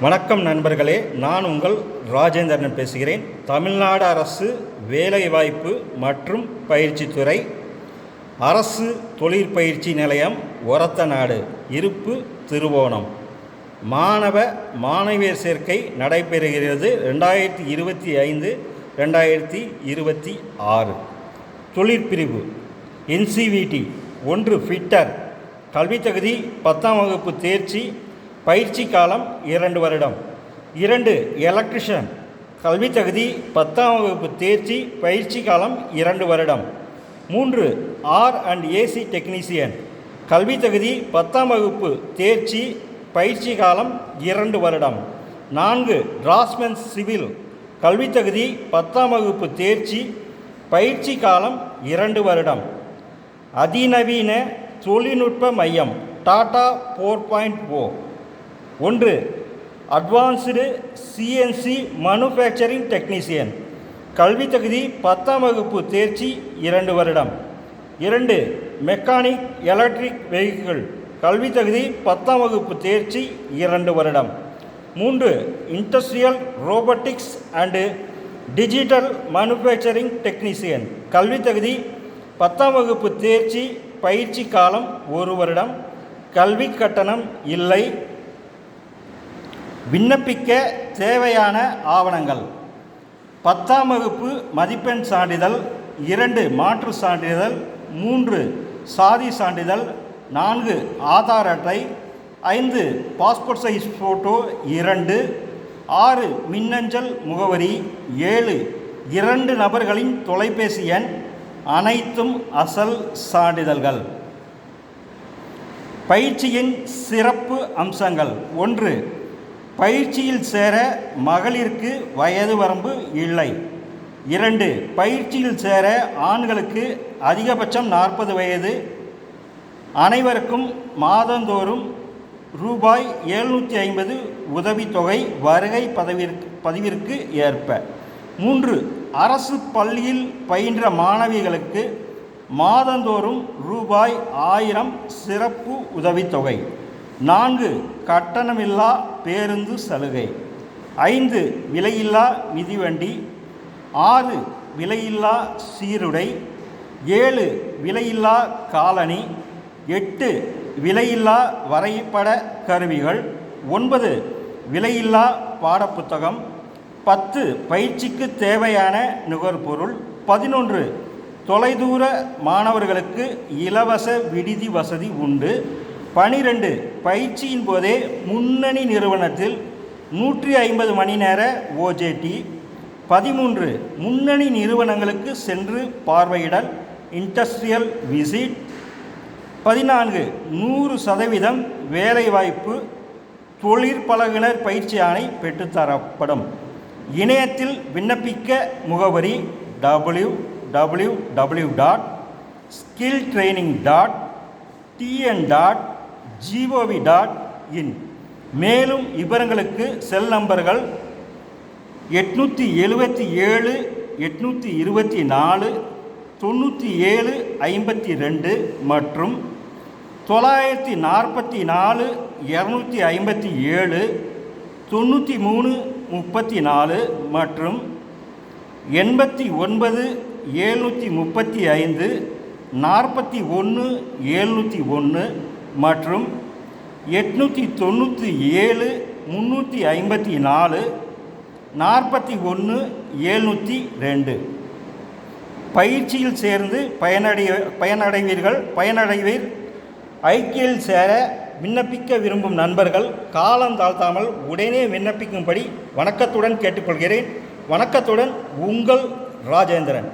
வணக்கம் நண்பர்களே நான் உங்கள் ராஜேந்திரன் பேசுகிறேன். தமிழ்நாடு அரசு வேலைவாய்ப்பு மற்றும் பயிற்சித்துறை அரசு தொழிற்பயிற்சி நிலையம் ஒரத்த நாடு இருப்பு திருவோணம். மாணவ மாணவியர் சேர்க்கை நடைபெறுகிறது ரெண்டாயிரத்தி இருபத்தி ஐந்து ரெண்டாயிரத்தி இருபத்தி ஆறு. தொழிற்பிரிவு என்சிவிடி ஒன்று ஃபிட்டர். கல்வித்தகுதி பத்தாம் வகுப்பு தேர்ச்சி பயிற்சி காலம் இரண்டு வருடம். இரண்டு எலக்ட்ரிஷியன் கல்வி தகுதி பத்தாம் வகுப்பு தேர்ச்சி பயிற்சி காலம் இரண்டு வருடம். மூன்று ஆர் அண்ட் ஏசி டெக்னீசியன் கல்வி தகுதி பத்தாம் வகுப்பு தேர்ச்சி பயிற்சி காலம் இரண்டு வருடம். நான்கு டிராஸ்மென் சிவில் கல்வி தகுதி பத்தாம் வகுப்பு தேர்ச்சி பயிற்சி காலம் இரண்டு வருடம். அதிநவீன தொழில்நுட்ப மையம் டாடா ஃபோர் பாயிண்ட் ஓ. ஒன்று அட்வான்ஸ்டு சிஎன்சி மனுஃபேக்சரிங் டெக்னீசியன் கல்வி தகுதி பத்தாம் வகுப்பு தேர்ச்சி இரண்டு வருடம். இரண்டு மெக்கானிக் எலக்ட்ரிக் வெஹிக்கிள் கல்வி தகுதி பத்தாம் வகுப்பு தேர்ச்சி இரண்டு வருடம். மூன்று industrial robotics and digital manufacturing technician கல்வித் தகுதி பத்தாம் வகுப்பு தேர்ச்சி பயிற்சி காலம் ஒரு வருடம். கல்வி கட்டணம் இல்லை. விண்ணப்பிக்க தேவையான ஆவணங்கள். பத்தாம் வகுப்பு மதிப்பெண் சான்றிதழ் இரண்டு மாற்று சான்றிதழ் மூன்று சாதி சான்றிதழ் நான்கு ஆதார் அட்டை ஐந்து பாஸ்போர்ட் சைஸ் ஃபோட்டோ இரண்டு ஆறு மின்னஞ்சல் முகவரி ஏழு இரண்டு நபர்களின் தொலைபேசி எண் அனைத்தும் அசல் சான்றிதழ்கள். பயிற்சியின் சிறப்பு அம்சங்கள் ஒன்று பயிற்சியில் சேர மகளிருக்கு வயது வரம்பு இல்லை. இரண்டு பயிற்சியில் சேர ஆண்களுக்கு அதிகபட்சம் நாற்பது வயது அனைவருக்கும் மாதந்தோறும் ரூபாய் எழுநூற்றி ஐம்பது உதவித்தொகை வருகை பதவிற்கு பதிவிற்கு ஏற்ப. மூன்று அரசு பள்ளியில் பயின்ற மாணவிகளுக்கு மாதந்தோறும் ரூபாய் ஆயிரம் சிறப்பு உதவித்தொகை. நான்கு கட்டணமில்லா பேருந்து சலுகை. ஐந்து விலையில்லா மிதிவண்டி. ஆறு விலையில்லா சீருடை. ஏழு விலையில்லா காலணி. எட்டு விலையில்லா வரைபட கருவிகள். ஒன்பது விலையில்லா பாடப்புத்தகம். பத்து பயிற்சிக்கு தேவையான நுகர்பொருள். பதினொன்று தொலைதூர மாணவர்களுக்கு இலவச விடுதி வசதி உண்டு. பனிரெண்டு. பயிற்சியின் போதே முன்னணி நிறுவனத்தில் நூற்றி ஐம்பது மணி நேர ஓஜேடி பதிமூன்று. முன்னணி நிறுவனங்களுக்கு சென்று பார்வையிடல் இண்டஸ்ட்ரியல் விசிட். பதினான்கு. நூறு சதவீதம் வேலைவாய்ப்பு தொழிற்பழகுனர் பயிற்சி ஆணை பெற்றுத்தரப்படும். இணையத்தில் விண்ணப்பிக்க முகவரி W W W dot skill training dot TN dot GOV dot in மேலும் விவரங்களுக்கு செல் நம்பர்கள் எட்நூற்றி எழுபத்தி ஏழு எட்நூற்றி இருபத்தி நாலு தொண்ணூற்றி ஏழு ஐம்பத்தி ரெண்டு மற்றும் தொள்ளாயிரத்தி நாற்பத்தி நாலு இரநூத்தி ஐம்பத்தி ஏழு தொண்ணூற்றி மூணு முப்பத்தி நாலு மற்றும் எண்பத்தி ஒன்பது ஏழ்நூற்றி முப்பத்தி ஐந்து நாற்பத்தி ஒன்று ஏழ்நூற்றி ஒன்று மற்றும் எட்நூற்றி தொண்ணூற்றி ஏழு முந்நூற்றி ஐம்பத்தி நாலு நாற்பத்தி ஒன்று ஏழ்நூற்றி ரெண்டு. பயிற்சியில் சேர்ந்து பயனடைய பயனடைவீர்கள். பயனடைவீர். ஐக்கியில் சேர விண்ணப்பிக்க விரும்பும் நண்பர்கள் காலம் தாழ்த்தாமல் உடனே விண்ணப்பிக்கும்படி வணக்கத்துடன் கேட்டுக்கொள்கிறேன். வணக்கத்துடன் உங்கள் ராஜேந்திரன்.